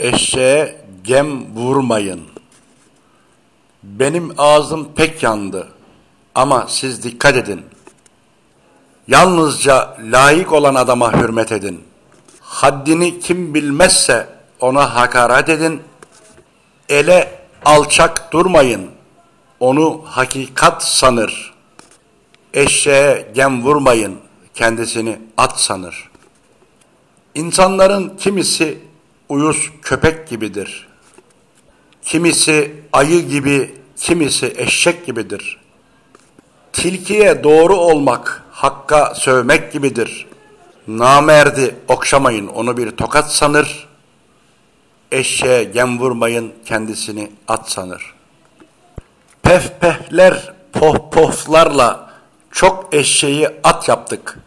Eşeğe gem vurmayın. Benim ağzım pek yandı ama siz dikkat edin. Yalnızca layık olan adama hürmet edin. Haddini kim bilmezse ona hakaret edin. Ele alçak durmayın. Onu hakikat sanır. Eşeğe gem vurmayın. Kendisini at sanır. İnsanların kimisi uyuz köpek gibidir. Kimisi ayı gibi, kimisi eşek gibidir. Tilkiye doğru olmak, hakka sövmek gibidir. Namerdi okşamayın, onu bir tokat sanır. Eşeğe gem vurmayın, kendisini at sanır. Pehpehler, pohpohlarla çok eşeği at yaptık.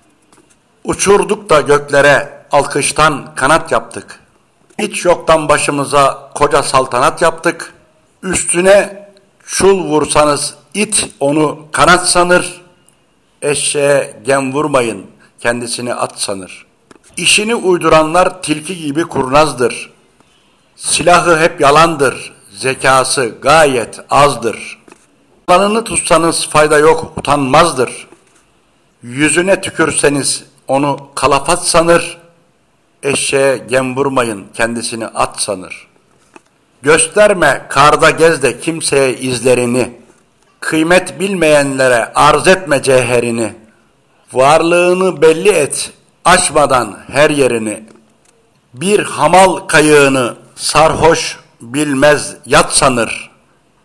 Uçurduk da göklere alkıştan kanat yaptık. Hiç yoktan başımıza koca saltanat yaptık. Üstüne çul vursanız it onu kanat sanır. Eşeğe gem vurmayın kendisini at sanır. İşini uyduranlar tilki gibi kurnazdır. Silahı hep yalandır. Zekası gayet azdır. Yalanını tutsanız fayda yok utanmazdır. Yüzüne tükürseniz onu kalafat sanır. Eşeğe gem vurmayın kendisini at sanır. Gösterme karda gez de kimseye izlerini. Kıymet bilmeyenlere arz etme cevherini. Varlığını belli et açmadan her yerini. Bir hamal kayığını sarhoş bilmez yat sanır.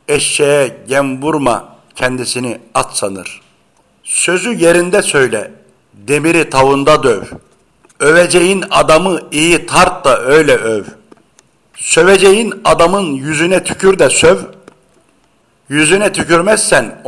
Eşeğe gem vurma kendisini at sanır. Sözü yerinde söyle, demiri tavında döv. Öveceğin adamı iyi tart da öyle öv. Söveceğin adamın yüzüne tükür de söv. Yüzüne tükürmezsen